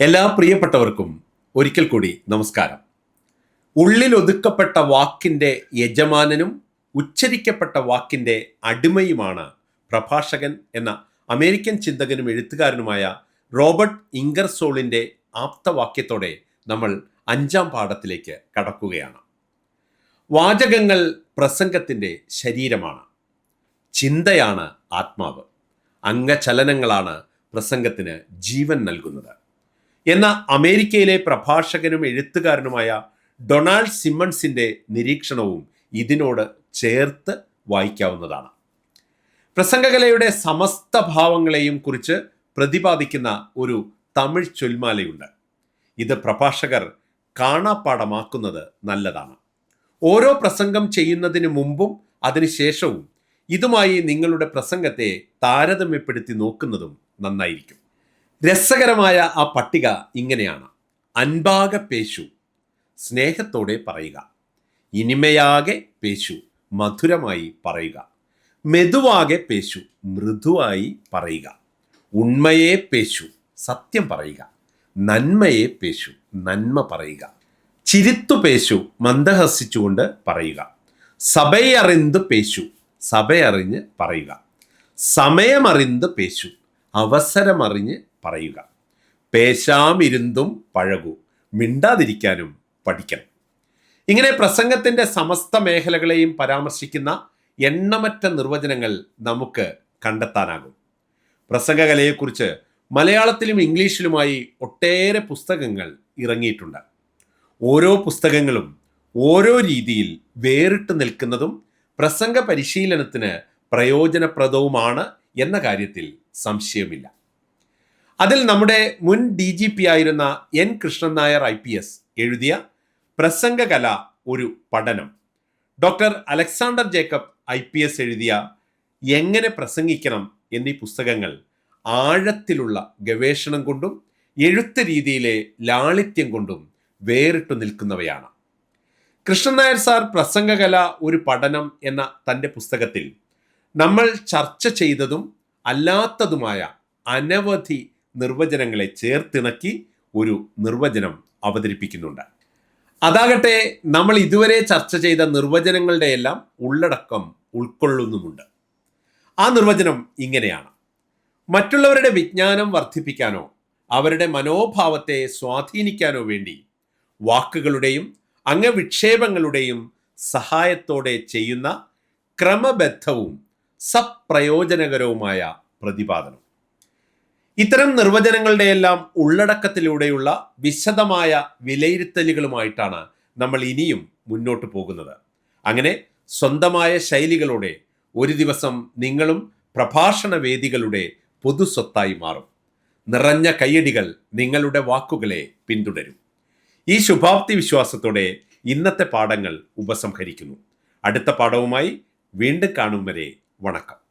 എല്ലാ പ്രിയപ്പെട്ടവർക്കും ഒരിക്കൽ കൂടി നമസ്കാരം. ഉള്ളിൽ ഒതുക്കപ്പെട്ട വാക്കിന്റെ യജമാനനും ഉച്ചരിക്കപ്പെട്ട വാക്കിന്റെ അടിമയുമാണ് പ്രഭാഷകൻ എന്ന അമേരിക്കൻ ചിന്തകനും എഴുത്തുകാരനുമായ റോബർട്ട് ഇംഗർസോളിന്റെ ആപ്തവാക്യത്തോടെ നമ്മൾ അഞ്ചാം പാഠത്തിലേക്ക് കടക്കുകയാണ്. വാചകങ്ങൾ പ്രസംഗത്തിന്റെ ശരീരമാണ്. ചിന്തയാണ് ആത്മാവ്. അംഗചലനങ്ങളാണ് പ്രസംഗത്തിന് ജീവൻ നൽകുന്നത്. എന്ന അമേരിക്കയിലെ പ്രഭാഷകനും എഴുത്തുകാരനുമായ ഡൊണാൾഡ് സിമ്മൺസിന്റെ നിരീക്ഷണവും ഇതിനോട് ചേർത്ത് വായിക്കാവുന്നതാണ്. പ്രസംഗകലയുടെ സമസ്ത ഭാവങ്ങളെയും കുറിച്ച് പ്രതിപാദിക്കുന്ന ഒരു തമിഴ് ചൊൽമാലയുണ്ട്. ഇത് പ്രഭാഷകർ കാണാപ്പാടമാക്കുന്നത് നല്ലതാണ്. ഓരോ പ്രസംഗം ചെയ്യുന്നതിന് മുമ്പും അതിനുശേഷവും ഇതുമായി നിങ്ങളുടെ പ്രസംഗത്തെ താരതമ്യപ്പെടുത്തി നോക്കുന്നതും നന്നായിരിക്കും. രസകരമായ ആ പട്ടിക ഇങ്ങനെയാണ്. അൻപാക പേശു. സ്നേഹത്തോടെ പറയുക. ഇനിമയാകെ പേശു. മധുരമായി പറയുക. മെതുവാകെ പേശു. മൃദുവായി പറയുക. ഉണ്മയെ പേശു. സത്യം പറയുക. നന്മയെ പേശു. നന്മ പറയുക. ചിരിത്തു പേശു. മന്ദഹസിച്ചുകൊണ്ട് പറയുക. സഭയറിന്ത് പേശു. സഭയറിഞ്ഞ് പറയുക. സമയമറിന്ത് പേശു. അവസരമറിഞ്ഞ് പറയുക. പേശാമിരുന്നും പഴകൂ. മിണ്ടാതിരിക്കാനും പഠിക്കണം. ഇങ്ങനെ പ്രസംഗത്തിന്റെ സമസ്ത മേഖലകളെയും പരാമർശിക്കുന്ന എണ്ണമറ്റ നിർവചനങ്ങൾ നമുക്ക് കണ്ടെത്താനാകും. പ്രസംഗകലയെക്കുറിച്ച് മലയാളത്തിലും ഇംഗ്ലീഷിലുമായി ഒട്ടേറെ പുസ്തകങ്ങൾ ഇറങ്ങിയിട്ടുണ്ട്. ഓരോ പുസ്തകങ്ങളും ഓരോ രീതിയിൽ വേറിട്ട് നിൽക്കുന്നതും പ്രസംഗ പരിശീലനത്തിന് പ്രയോജനപ്രദവുമാണ് എന്ന കാര്യത്തിൽ സംശയമില്ല. അതിൽ നമ്മുടെ മുൻ ഡി ജി പി ആയിരുന്ന N Krishnan Nair I P S എഴുതിയ പ്രസംഗകല ഒരു പഠനം. Doctor Alexander Jacob I P S എഴുതിയ എങ്ങനെ പ്രസംഗിക്കണം എന്നീ പുസ്തകങ്ങൾ ആഴത്തിലുള്ള ഗവേഷണം കൊണ്ടും എഴുത്ത് രീതിയിലെ ലാളിത്യം കൊണ്ടും വേറിട്ടു നിൽക്കുന്നവയാണ്. കൃഷ്ണൻ നായർ സാർ പ്രസംഗകല ഒരു പഠനം എന്ന തന്റെ പുസ്തകത്തിൽ നമ്മൾ ചർച്ച ചെയ്തതും അല്ലാത്തതുമായ അനവധി നിർവചനങ്ങളെ ചേർത്തിണക്കി ഒരു നിർവചനം അവതരിപ്പിക്കുന്നുണ്ട്. അതാകട്ടെ നമ്മൾ ഇതുവരെ ചർച്ച ചെയ്ത നിർവചനങ്ങളുടെ എല്ലാം ഉള്ളടക്കം ഉൾക്കൊള്ളുന്നുമുണ്ട്. ആ നിർവചനം ഇങ്ങനെയാണ്. മറ്റുള്ളവരുടെ വിജ്ഞാനം വർദ്ധിപ്പിക്കാനോ അവരുടെ മനോഭാവത്തെ സ്വാധീനിക്കാനോ വേണ്ടി വാക്കുകളുടെയും അംഗവിക്ഷേപങ്ങളുടെയും സഹായത്തോടെ ചെയ്യുന്ന ക്രമബദ്ധവും സപ്രയോജനകരവുമായ പ്രതിപാദനം. ഇത്തരം നിർവചനങ്ങളുടെ എല്ലാം ഉള്ളടക്കത്തിലൂടെയുള്ള വിശദമായ വിലയിരുത്തലുകളുമായിട്ടാണ് നമ്മൾ ഇനിയും മുന്നോട്ട് പോകുന്നത്. അങ്ങനെ സ്വന്തമായ ശൈലികളോടെ ഒരു ദിവസം നിങ്ങളും പ്രഭാഷണ വേദികളുടെ പൊതുസ്വത്തായി മാറും. നിറഞ്ഞ കയ്യടികൾ നിങ്ങളുടെ വാക്കുകളെ പിന്തുടരും. ഈ ശുഭാപ്തി വിശ്വാസത്തോടെ ഇന്നത്തെ പാഠങ്ങൾ ഉപസംഹരിക്കുന്നു. അടുത്ത പാഠവുമായി വീണ്ടും കാണും വരെ. വണക്കം.